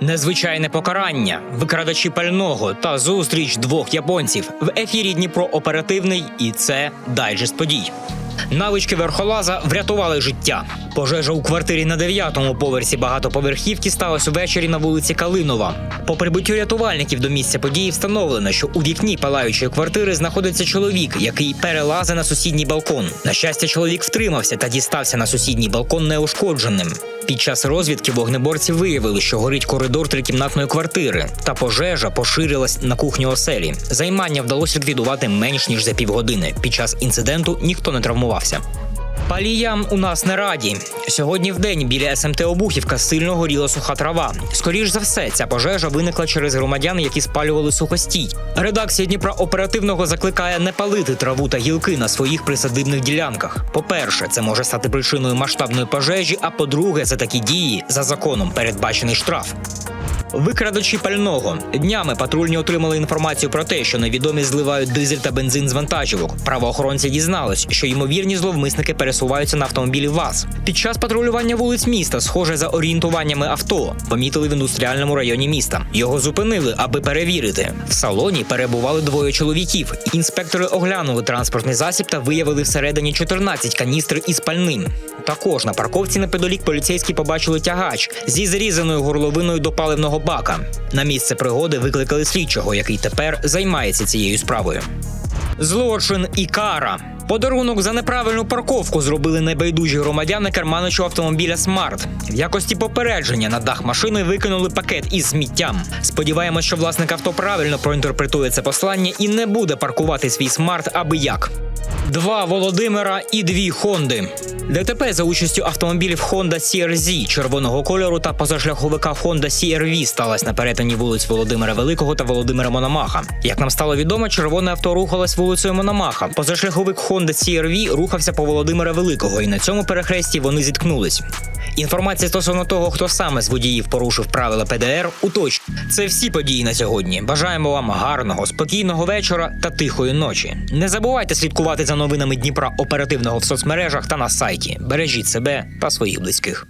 Незвичайне покарання, викрадачі пального та зустріч двох японців в ефірі Дніпро оперативний, і це дайджест подій. Навички верхолаза врятували життя. Пожежа у квартирі на дев'ятому поверсі багатоповерхівки сталася ввечері на вулиці Калинова. По прибуттю рятувальників до місця події встановлено, що у вікні палаючої квартири знаходиться чоловік, який перелазить на сусідній балкон. На щастя, чоловік втримався та дістався на сусідній балкон неушкодженим. Під час розвідки вогнеборці виявили, що горить коридор трикімнатної квартири, та пожежа поширилась на кухню оселі. Займання вдалося ліквідувати менш ніж за півгодини. Під час інциденту ніхто не травмувався. Паліям у нас не раді. Сьогодні в день біля СМТ Обухівка сильно горіла суха трава. Скоріш за все, ця пожежа виникла через громадян, які спалювали сухостій. Редакція Дніпра оперативного закликає не палити траву та гілки на своїх присадибних ділянках. По-перше, це може стати причиною масштабної пожежі. А по-друге, за такі дії за законом передбачений штраф. Викрадачі пального днями патрульні отримали інформацію про те, що невідомі зливають дизель та бензин з вантажівок. Правоохоронці дізнались, що ймовірні зловмисники пересуваються на автомобілі ВАЗ. Під час патрулювання вулиць міста, схоже за орієнтуваннями авто, помітили в індустріальному районі міста. Його зупинили, аби перевірити. В салоні перебували двоє чоловіків. Інспектори оглянули транспортний засіб та виявили всередині 14 каністр із пальним. Також на парковці неподалік поліцейські побачили тягач зі зрізаною горловиною до паливного бака. На місце пригоди викликали слідчого, який тепер займається цією справою. Злочин і кара. Подарунок за неправильну парковку зробили небайдужі громадяни керманичу автомобіля Смарт. В якості попередження на дах машини викинули пакет із сміттям. Сподіваємось, що власник авто правильно проінтерпретує це послання і не буде паркувати свій смарт аби як. Два Володимира і дві Хонди. ДТП за участю автомобілів Honda CRZ червоного кольору та позашляховика Honda CRV сталося на перетині вулиць Володимира Великого та Володимира Мономаха. Як нам стало відомо, червоне авто рухалось вулицею Мономаха. Позашляховик Honda CRV рухався по Володимира Великого, і на цьому перехресті вони зіткнулись. Інформація стосовно того, хто саме з водіїв порушив правила ПДР, уточню. Це всі події на сьогодні. Бажаємо вам гарного, спокійного вечора та тихої ночі. Не забувайте слідкувати за новинами Дніпра оперативного в соцмережах та на сайті. Бережіть себе та своїх близьких.